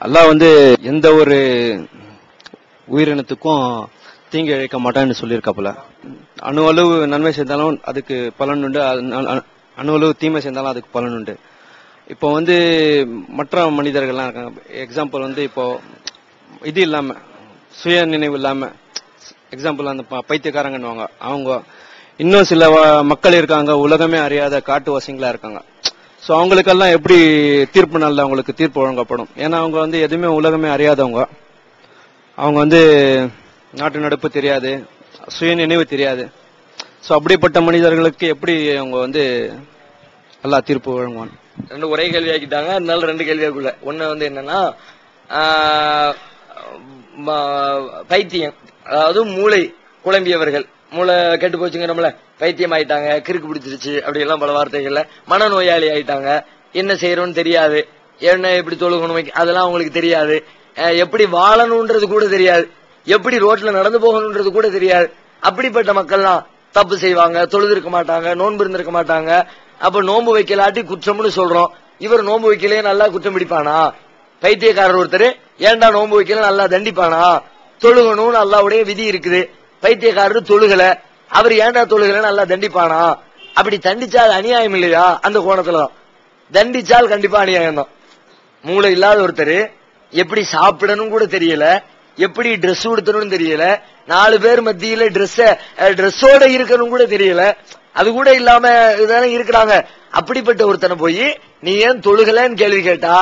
அல்லாஹ் வந்து எந்த ஒரு உயிரினத்துக்கும் தீங்கு இழைக்க மாட்டான்னு சொல்லியிருக்காப்புல. அணு அளவு நன்மை செய்தாலும் அதுக்கு பலன் உண்டு. அணு- அளவு தீமை செய்தாலும் அதுக்கு பலன் உண்டு. இப்போ வந்து மற்ற மனிதர்கள்லாம் இருக்காங்க. எக்ஸாம்பிள் வந்து இப்போ இது இல்லாம சுய நினைவு இல்லாம எக்ஸாம்பிள் அந்த ப- பைத்தியக்காரங்கன்னுவாங்க. அவங்க இன்னும் சில வ- மக்கள் இருக்காங்க. உலகமே அறியாத காட்டு காட்டுவாசிங்களா இருக்காங்க. ஸோ அவங்களுக்கெல்லாம் எப்படி தீர்ப்பு நாளில் அவங்களுக்கு தீர்ப்பு வழங்கப்படும்? ஏன்னா அவங்க வந்து எதுவுமே உலகமே அறியாதவங்க. அவங்க வந்து நாட்டு நடப்பு தெரியாது சுய நினைவு தெரியாது. ஸோ அப்படிப்பட்ட மனிதர்களுக்கு எப்படி அவங்க வந்து எல்லாம் தீர்ப்பு வழங்குவான் ரெண்டு ஒரே கேள்வி ஆக்கிட்டாங்க. அதனால ரெண்டு கேள்வியாக்குள்ள ஒன்று வந்து என்னன்னா பைத்தியம். அதாவது மூளை குழம்பியவர்கள். மூளை கெட்டு போச்சுங்கிறோம்ல. பைத்தியம் ஆயிட்டாங்க கிறுக்கு பிடிச்சிருச்சு அப்படியெல்லாம் பல வார்த்தைகள்ல. மனநோயாளி ஆயிட்டாங்க என்ன செய்யறோம்னு தெரியாது. என்ன எப்படி தொழுகணும் அதெல்லாம் அவங்களுக்கு தெரியாது. எப்படி வாழணும்ன்றது கூட தெரியாது. எப்படி ரோட்ல நடந்து போகணும்ன்றது கூட தெரியாது. அப்படிப்பட்ட மக்கள்லாம் தப்பு செய்வாங்க தொழுது இருக்க மாட்டாங்க நோன்பு இருந்திருக்க மாட்டாங்க. அப்ப நோன்பு வைக்கலாட்டி குற்றம்னு சொல்றோம். இவர் நோன்பு வைக்கலையே நல்லா குற்றம் பிடிப்பானா? பைத்தியக்காரர் ஒருத்தர் ஏன்டா நோன்பு வைக்கல நல்லா தண்டிப்பானா? தொழுகணும்னு அல்லாவுடைய விதி இருக்குது. பைத்தியக்காரர் தொழுகலை. அவர் ஏன்டா தொழுகிறேன்னு நல்லா தண்டிப்பானா? அப்படி தண்டிச்சால் அநியாயம் இல்லையா? அந்த கோணத்துலதான் தண்டிச்சால் கண்டிப்பா அநியாயம் தான். மூளை இல்லாத ஒருத்தர் எப்படி சாப்பிடணும் கூட தெரியல எப்படி ட்ரெஸ் உடுத்தணும்னு தெரியல நாலு பேர் மத்தியில ட்ரெஸ் ட்ரெஸ்ஸோட இருக்கணும் கூட தெரியல அது கூட இல்லாம இதுதானே இருக்கிறாங்க. அப்படிப்பட்ட ஒருத்தனை போய் நீ ஏன் தொழுகலன்னு கேள்வி கேட்டா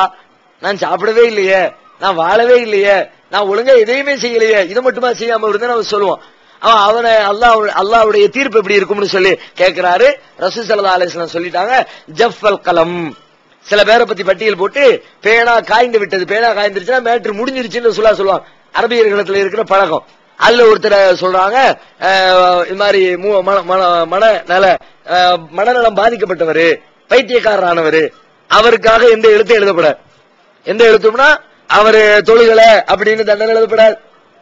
நான் சாப்பிடவே இல்லையே நான் வாழவே இல்லையே நான் ஒழுங்கா எதையுமே செய்யலையே இதை மட்டுமா செய்யாம இருந்தா நம்ம சொல்லுவோம் அவனை அல்லா அல்லாஹ்வுடைய தீர்ப்பு எப்படி இருக்கும்னு சொல்லி கேட்கிறாரு ரசூ ஸல்லல்லாஹு அலிஸ்லாம் சொல்லிட்டாங்க ஜஃபல் கலம். சில பேரை பத்தி பட்டியல் போட்டு பேனா காய்ந்து விட்டது. பேனா காய்ந்துருச்சுன்னா மேட்ரு முடிஞ்சிருச்சுன்னு சொல்லா சொல்லுவாங்க. அரபியர்களத்துல இருக்கிற பழக்கம். அதுல ஒருத்தர் சொல்றாங்க இது மாதிரி மூ- மன- மன- மன நல மனநலம் பாதிக்கப்பட்டவர் பைத்தியக்காரரானவர். அவருக்காக எந்த எழுத்து எழுதப்படாது. எந்த எழுத்தும்னா அவரு தொழுகலை அப்படின்னு தண்டனை எழுதப்படாது.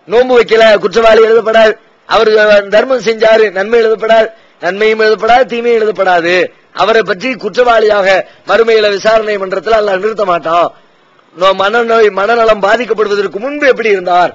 நோன்பு வைக்கல குற்றவாளி எழுதப்படாது. அவர் தர்மம் செஞ்சாரு நன்மை எழுதப்படாது நன்மையும் எழுதப்படாது தீமையும் எழுதப்படாது. அவரை பற்றி குற்றவாளியாக மறுமையில விசாரணை மன்றத்தில் அல்ல நிறுத்த மாட்டான் மனநோய் மனநலம் பாதிக்கப்படுவதற்கு முன்பு எப்படி இருந்தார்?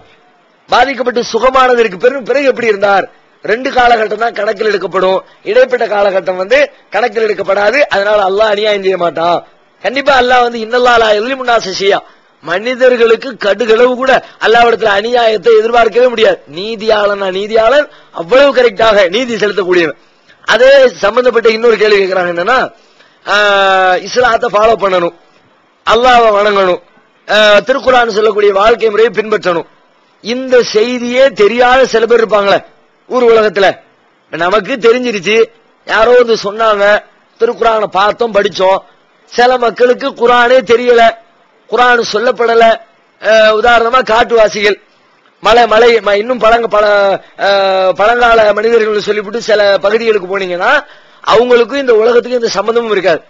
பாதிக்கப்பட்டு சுகமானதற்கு பிறகு பிறகு எப்படி இருந்தார்? ரெண்டு காலகட்டம் தான் கணக்கில் எடுக்கப்படும். இடைப்பட்ட காலகட்டம் வந்து கணக்கில் எடுக்கப்படாது. அதனால அல்லாஹ் அநியாயம் செய்ய மாட்டான். கண்டிப்பா அல்லாஹ் வந்து இன்னல்லாலா எல்லி முன்னாச செய்யா மனிதர்களுக்கு கடுகளவு கூட அல்லாவிடத்துல அநியாயத்தை எதிர்பார்க்கவே முடியாது. நீதியாளனா நீதியாளன் அவ்வளவு கரெக்டாக நீதி செலுத்தக்கூடியவன். அதே சம்பந்தப்பட்ட இன்னொரு கேள்வி கேட்கிறாங்க என்னன்னா இஸ்லாத்தை ஃபாலோ பண்ணணும். அல்லாவை வணங்கணும். ஆஹ், திருக்குறான் சொல்லக்கூடிய வாழ்க்கை முறையை பின்பற்றணும். இந்த செய்தியே தெரியாத சில பேர் இருப்பாங்களே ஊர் உலகத்துல. நமக்கு தெரிஞ்சிருச்சு. யாரோ வந்து சொன்னாங்க திருக்குறானை பார்த்தோம் படிச்சோம். சில மக்களுக்கு குரானே தெரியல. குரானு சொல்லப்படல. உதாரணமா காட்டுவாசிகள். மலை மலை ம- இன்னும் பழங்க பல பழங்கால மனிதர்கள் சொல்லிவிட்டு சில பகுதிகளுக்கு போனீங்கன்னா அவங்களுக்கும் இந்த உலகத்துக்கும் இந்த சம்பந்தமும் இருக்காது.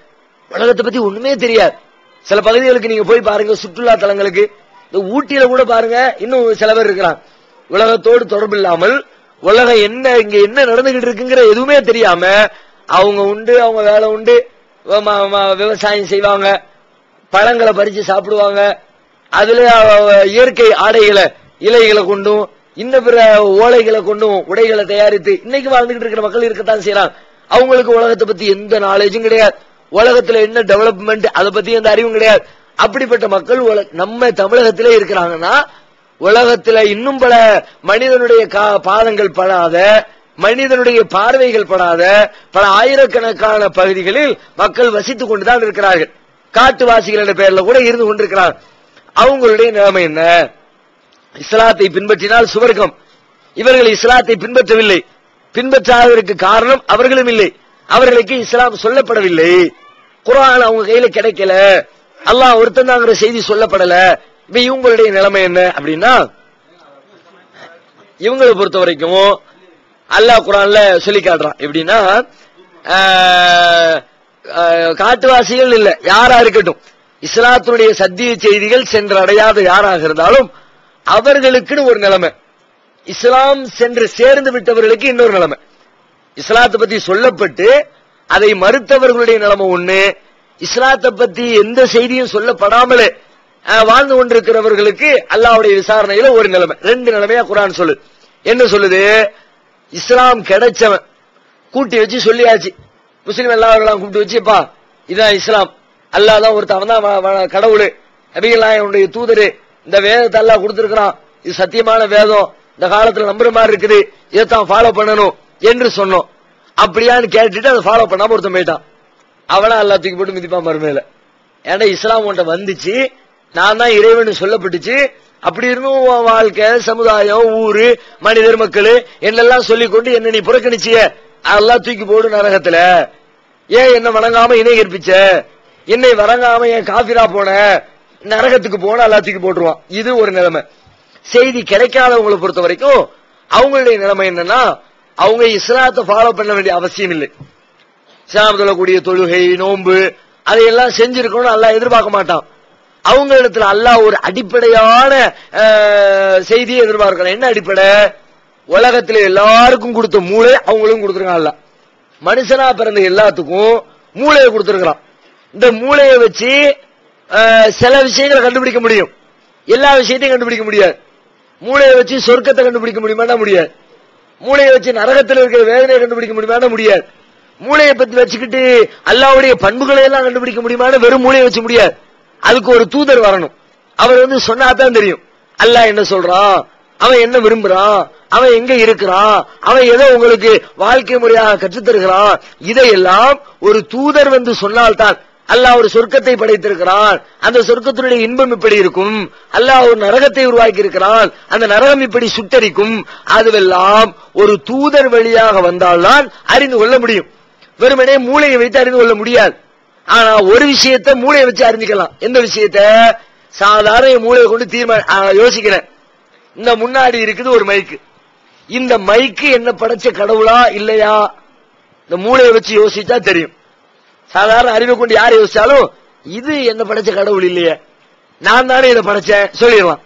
உலகத்தை பத்தி ஒண்ணுமே தெரியாது. சில பகுதிகளுக்கு நீங்க போய் பாருங்க சுற்றுலா தலங்களுக்கு. இந்த ஊட்டியில கூட பாருங்க இன்னும் சில பேர் இருக்கிறாங்க உலகத்தோடு தொடர்பு இல்லாமல் உலகம் என்ன இங்க என்ன நடந்துகிட்டு இருக்குங்கிற எதுவுமே தெரியாம அவங்க உண்டு அவங்க வேலை உண்டு விவசாயம் செய்வாங்க. பழங்களை பறிச்சு சாப்பிடுவாங்க. அதுல இயற்கை ஆடைகளை இலைகளை கொண்டும் இன்ன பிற ஓலைகளை கொண்டும் உடைகளை தயாரித்து இன்னைக்கு வாழ்ந்துகிட்டு இருக்கிற மக்கள் இருக்கத்தான் செய்யறாங்க அவங்களுக்கு உலகத்தை பத்தி எந்த நாலேஜும் கிடையாது. உலகத்துல என்ன டெவலப்மெண்ட் அதை பத்தி எந்த அறிவும் கிடையாது. அப்படிப்பட்ட மக்கள் நம்ம தமிழகத்திலே இருக்கிறாங்கன்னா உலகத்துல இன்னும் பல மனிதனுடைய கா- பாதங்கள் படாத மனிதனுடைய பார்வைகள் படாத பல ஆயிரக்கணக்கான பகுதிகளில் மக்கள் வசித்துக் கொண்டுதான் இருக்கிறார்கள். காட்டுவாசிகள் என்ற பெயர்ல கூட இருந்து கொண்டிருக்கிறார். அவங்களுடைய நிலைமை என்ன? இஸ்லாத்தை பின்பற்றினால் சுவர்க்கம். இவர்கள் இஸ்லாத்தை பின்பற்றவில்லை. பின்பற்றாததற்கு காரணம் அவர்களும் இல்லை. அவர்களுக்கு இஸ்லாம் சொல்லப்படவில்லை. குரான் அவங்க கையில கிடைக்கல. அல்லாஹ் ஒருத்தந்தாங்கிற செய்தி சொல்லப்படல. இப்ப இவங்களுடைய நிலைமை என்ன அப்படின்னா இவங்களை பொறுத்த வரைக்கும் அல்லாஹ் குரான்ல சொல்லி காட்டுறான். எப்படின்னா ஆஹ், காட்டுவாசிகள் இல்ல. யாரா இருக்கட்டும். இஸ்லாத்தினுடைய சத்திய செய்திகள் சென்றடையாத யாராக இருந்தாலும் அவர்களுக்குன்னு ஒரு நிலைமை. இஸ்லாம் சென்று சேர்ந்து விட்டவர்களுக்கு இன்னொரு நிலைமை. இஸ்லாத்தை பத்தி சொல்லப்பட்டு அதை மறுத்தவர்களுடைய நிலைமை ஒண்ணு. இஸ்லாத்தை பத்தி எந்த செய்தியும் சொல்லப்படாமலே வாழ்ந்து கொண்டிருக்கிறவர்களுக்கு அல்லாவுடைய விசாரணையில ஒரு நிலைமை. ரெண்டு நிலைமையா குரான் சொல்லு. என்ன சொல்லுது? இஸ்லாம் கிடைச்சவன். கூட்டி வச்சு சொல்லியாச்சு. முஸ்லீம் எல்லாரும் கூப்பிட்டு வச்சுப்பா. இதான் இஸ்லாம். அல்லாஹ் தான் ஒருத்தவன் தான் கடவுள். நபிகளாயனுடைய தூதரு. இந்த வேதத்தை அல்லாஹ் கொடுத்துருக்கிறான். இது சத்தியமான வேதம். இந்த காலத்துல நம்புற மாதிரி இருக்குது. இதைத்தான் ஃபாலோ பண்ணணும் என்று சொன்னோம். அப்படியான்னு கேட்டுட்டு அதை ஃபாலோ பண்ணாம ஒருத்தன் போயிட்டான். அவனா எல்லாத்துக்கும் போட்டு மிதிப்பான் மறுமையில. ஏன்னா இஸ்லாம் உன்ட்ட வந்துச்சு. நான் தான் இறைவன் சொல்லப்பட்டுச்சு. அப்படி இருந்தும் உன் வாழ்க்கை சமுதாயம் ஊரு மனிதர் மக்கள் என்னெல்லாம் சொல்லிக் கொண்டு என்ன நீ புறக்கணிச்சிய? அதெல்லாம் தூக்கி போடு நரகத்துல. ஏன் என்ன வணங்காம இணை கற்பிச்ச என்னை வணங்காம ஏன் காபிரா போன? நரகத்துக்கு போன எல்லாம் தூக்கி போட்டுருவான். இது ஒரு நிலைமை. செய்தி கிடைக்காதவங்களை பொறுத்த வரைக்கும் அவங்களுடைய நிலைமை என்னன்னா அவங்க இஸ்லாத்தை ஃபாலோ பண்ண வேண்டிய அவசியம் இல்லை. இஸ்லாம் சொல்லக்கூடிய தொழுகை நோன்பு அதையெல்லாம் செஞ்சிருக்கணும்னு அல்லாஹ் எதிர்பார்க்க மாட்டான். அவங்க இடத்துல அல்லாஹ் ஒரு அடிப்படையான செய்தியை எதிர்பார்க்கலாம் என்ன அடிப்படை? உலகத்துல எல்லாருக்கும் கொடுத்த மூளை அவங்களும் கொடுத்துருக்கான் மனுஷனா பிறந்த எல்லாத்துக்கும் மூளையை கொடுத்துருக்கான் இந்த மூளையை வச்சு சில விஷயங்களை கண்டுபிடிக்க முடியும். எல்லா விஷயத்தையும் கண்டுபிடிக்க முடியாது. மூளையை வச்சு சொர்க்கத்தை கண்டுபிடிக்க முடியுமானா முடியாது. மூளையை வச்சு நரகத்தில் இருக்கிற வேதனையை கண்டுபிடிக்க முடியுமானா முடியாது. மூளையை பத்தி வச்சுக்கிட்டு அல்லாவுடைய பண்புகளை எல்லாம் கண்டுபிடிக்க முடியுமான வெறும் மூளையை வச்சு முடியாது. அதுக்கு ஒரு தூதர் வரணும். அவர் வந்து சொன்னாதான் தெரியும். அல்லாஹ் என்ன சொல்றான்? அவன் என்ன விரும்புறான்? அவன் எங்க இருக்கிறான் அவன் ஏதோ உங்களுக்கு வாழ்க்கை முறையாக கற்றுத்தருகிறான் இதையெல்லாம் ஒரு தூதர் வந்து சொன்னால்தான் அல்லாஹ் ஒரு சொர்க்கத்தை படைத்திருக்கிறான். அந்த சொர்க்கத்தினுடைய இன்பம் இப்படி இருக்கும். அல்லாஹ் ஒரு நரகத்தை உருவாக்கி இருக்கிறான் அந்த நரகம் இப்படி சுட்டரிக்கும். அதுவெல்லாம் ஒரு தூதர் வழியாக வந்தால்தான் அறிந்து கொள்ள முடியும். வெறுமனே மூளையை வைத்து அறிந்து கொள்ள முடியாது. ஆனா ஒரு விஷயத்தை மூளையை வச்சு அறிஞ்சுக்கலாம். எந்த விஷயத்த? சாதாரண மூளையை கொண்டு தீர்மான யோசிக்கிறேன். இந்த முன்னாடி இருக்குது ஒரு மைக்கு இந்த மைக்கு என்ன படைச்ச கடவுளா இல்லையா? இந்த மூளையை வச்சு யோசிச்சா தெரியும். சாதாரண அறிவை கொண்டு யார் யோசிச்சாலும் இது என்ன படைச்ச கடவுள் இல்லையே. நான் தானே இதை படைச்சேன் சொல்லிடலாம்.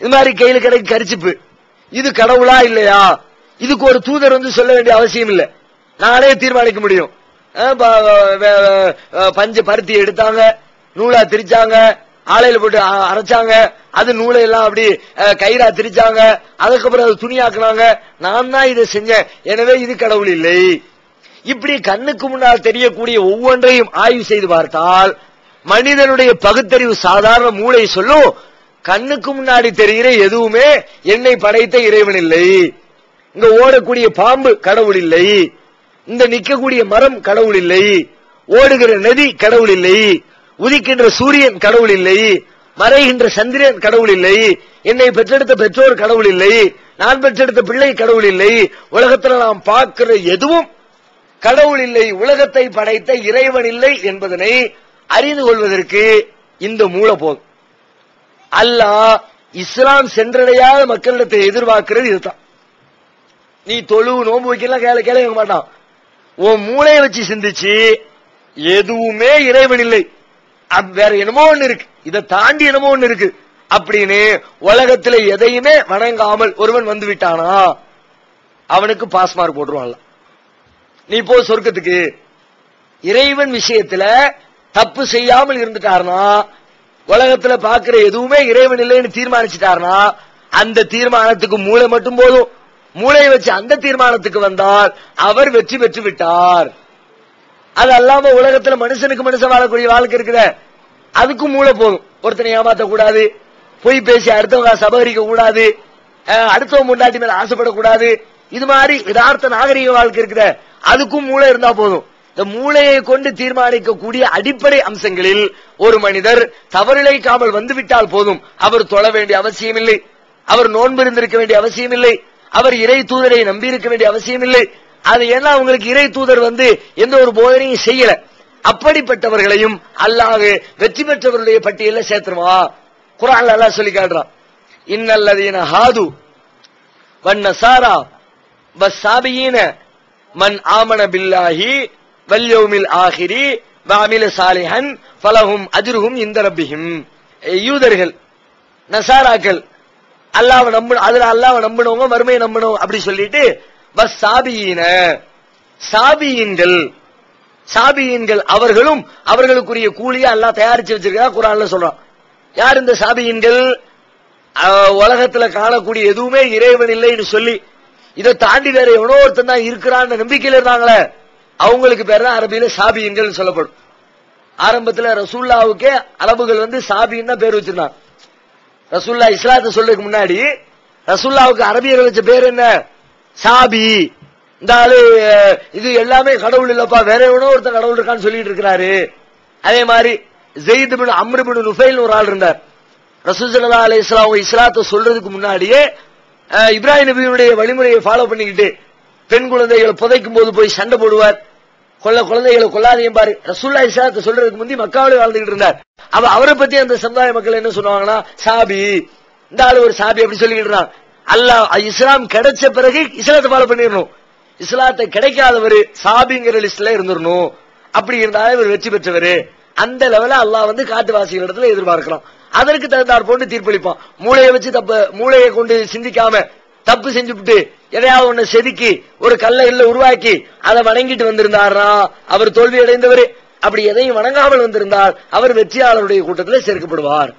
இது மாதிரி கையில் கிடைக்கு கரிச்சிப்பு. இது கடவுளா இல்லையா? இதுக்கு ஒரு தூதர் வந்து சொல்ல வேண்டிய அவசியம் இல்லை. நானே தீர்மானிக்க முடியும். பஞ்ச பருத்தி எடுத்தாங்க நூலா திரிச்சாங்க ஆலையில போட்டு அரைச்சாங்க. அது நூலை எல்லாம் அப்படி கயிறா திரிச்சாங்க. அதுக்கப்புறம் அது துணியாக்குனாங்க. நான் தான் இதை செஞ்சேன். எனவே இது கடவுள் இல்லை. இப்படி கண்ணுக்கு முன்னால் தெரியக்கூடிய ஒவ்வொன்றையும் ஆய்வு செய்து பார்த்தால் மனிதனுடைய பகுத்தறிவு சாதாரண மூளை சொல்லும் கண்ணுக்கு முன்னாடி தெரிகிற எதுவுமே என்னை படைத்த இறைவன் இல்லை. இங்க ஓடக்கூடிய பாம்பு கடவுள் இல்லை. இந்த நிக்கக்கூடிய மரம் கடவுள் இல்லை. ஓடுகிற நதி கடவுள் இல்லை. உதிக்கின்ற சூரியன் கடவுள் இல்லை மறைகின்ற சந்திரன் கடவுள் இல்லை என்னை பெற்றெடுத்த பெற்றோர் கடவுள் இல்லை நான் பெற்றெடுத்த பிள்ளை கடவுள் இல்லை உலகத்துல நாம் பார்க்கிற எதுவும் கடவுள் இல்லை உலகத்தை படைத்த இறைவன் இல்லை என்பதனை அறிந்து கொள்வதற்கு இந்த மூல போதும். அல்லாஹ் இஸ்லாம் சென்றடையாத மக்களிடத்தை எதிர்பார்க்கிறது இதுதான். நீ தொழு நோன்பு வைக்கலாம் கேள கேள மாட்டான். உன் மூளையை வச்சு சிந்திச்சு எதுவுமே இறைவன் இல்லை. வேற என்னமோ ஒண்ணு இருக்கு. இதை தாண்டி என்னமோ ஒண்ணு இருக்கு. அப்படின்னு உலகத்துல எதையுமே வணங்காமல் ஒருவன் வந்து விட்டானா? அவனுக்கு பாஸ் மார்க் போட்டுருவான்ல. நீ போ சொர்க்கத்துக்கு. இறைவன் விஷயத்துல தப்பு செய்யாமல் இருந்துட்டாருனா உலகத்துல பாக்குற எதுவுமே இறைவன் இல்லைன்னு தீர்மானிச்சுட்டாருனா அந்த தீர்மானத்துக்கு மூளை மட்டும் போதும். மூளையை வச்சு அந்த தீர்மானத்துக்கு வந்தால் அவர் வெற்றி பெற்று விட்டார். அது அல்லாம உலகத்துல மனுஷனுக்கு மனுஷன் வாழக்கூடிய வாழ்க்கை இருக்குத. அதுக்கும் மூளை போதும். ஒருத்தனை ஏமாத்த கூடாது பொய் பேசி அடுத்தவங்க சபகரிக்க கூடாது அஹ், அடுத்தவங்க முண்டாட்டி மேல ஆசைப்படக்கூடாது. இது மாதிரி யதார்த்த நாகரிக வாழ்க்கை இருக்குத. அதுக்கும் மூளை இருந்தா போதும். இந்த மூளையை கொண்டு தீர்மானிக்கக்கூடிய அடிப்படை அம்சங்களில் ஒரு மனிதர் தவறிழைக்காமல் வந்துவிட்டால் போதும். அவர் தொழ வேண்டிய அவசியம் இல்லை அவர் நோன்பு இருந்திருக்க வேண்டிய அவசியம் இல்லை அவர் இறை தூதரை நம்பி இருக்க வேண்டிய அவசியம் இல்லை அது ஏன்னா அவங்களுக்கு இறை தூதர் வந்து எந்த ஒரு போதனையும் செய்யல. அப்படிப்பட்டவர்களையும் அல்லாஹ் வெற்றி பெற்றவர்களுடைய பட்டியல சேர்த்துருவா. குரான் அல்லாஹ் சொல்லி காட்டுறான். இன்னல்லதீன ஹாது வன்னசாரா வசாபியின மன் ஆமன பில்லாஹி வல்யோமில் ஆஹிரி வாமில சாலிஹன் பலகும் அஜ்ருஹும் இந்த ரப்பிஹிம். யூதர்கள் நசாராக்கள் அல்லாவை நம்ப அதுல அல்லாவை நம்பினவங்க வறுமையை நம்பணும் அப்படி சொல்லிட்டு சாபியின. சாபியீன்கள் சாபியீன்கள் அவர்களும் அவர்களுக்குரிய கூலியை எல்லாம் தயாரிச்சு வச்சிருக்கா குரான்ல சொல்றான். யார் இந்த சாபியின்கள்? உலகத்துல காணக்கூடிய எதுவுமே இறைவன் இல்லைன்னு சொல்லி இதை தாண்டி வேற எவனோ ஒருத்தன் தான் இருக்கிறான்னு நம்பிக்கையில் இருந்தாங்களே அவங்களுக்கு பேர் தான் அரபியில சாபியின்கள் சொல்லப்படும். ஆரம்பத்துல ரசூல்லாவுக்கே அரபுகள் வந்து சாபின்னு தான் பேர் வச்சிருந்தாங்க ரசூல்லா இஸ்லாத்தை சொல்றதுக்கு முன்னாடி ரசூல்லாவுக்கு அரபியர்கள் வச்ச பேர் என்ன? சாபி. இந்த ஆளு இது எல்லாமே கடவுள் இல்லப்பா. வேற எவனோ ஒருத்தர் கடவுள் இருக்கான்னு சொல்லிட்டு இருக்கிறாரு. அதே மாதிரி ஜெயித் பின் அம்ரு பின் நுஃபைல் ஒரு ஆள் இருந்தார். ரசூசல்லா அலி இஸ்லாம் அவங்க இஸ்லாத்தை சொல்றதுக்கு முன்னாடியே இப்ராஹிம் நபியுடைய வழிமுறையை ஃபாலோ பண்ணிக்கிட்டு பெண் குழந்தைகளை புதைக்கும் போது போய் சண்டை போடுவார். கொல்ல குழந்தைகளை கொல்லாதையும் பாரு. ரசூல்லா இஸ்லாத்தை சொல்றதுக்கு முந்தி மக்காவிலே வாழ்ந்துகிட்டு இருந்தார். அவ அவரை பத்தி அந்த சமுதாய மக்கள் என்ன சொல்லுவாங்கன்னா சாபி. இந்த ஆளு ஒரு சாபி அப்படி சொல்லிக்கிட்டு இருந்தான் அல்லாஹ் இஸ்லாம் கிடைச்ச பிறகு இஸ்லாத்தை ஃபாலோ பண்ணிடணும். இஸ்லாத்தை கிடைக்காதவர் சாபிங்கிற லிஸ்ட்ல இருந்துடணும் அப்படி இருந்தாலே இவர் வெற்றி பெற்றவர். அந்த லெவல அல்லாஹ் வந்து காட்டுவாசிகள் இடத்துல எதிர்பார்க்கலாம் அதற்கு தகுந்தார் போட்டு தீர்ப்பளிப்பான். மூளையை வச்சு தப்பு மூளையை கொண்டு சிந்திக்காம தப்பு செஞ்சுவிட்டு எதையாவது ஒண்ணு செதுக்கி ஒரு கல்லை இல்ல உருவாக்கி அதை வணங்கிட்டு வந்திருந்தாரா அவர் தோல்வி அடைந்தவர் அப்படி எதையும் வணங்காமல் வந்திருந்தால் அவர் வெற்றியாளருடைய கூட்டத்தில் சேர்க்கப்படுவார்.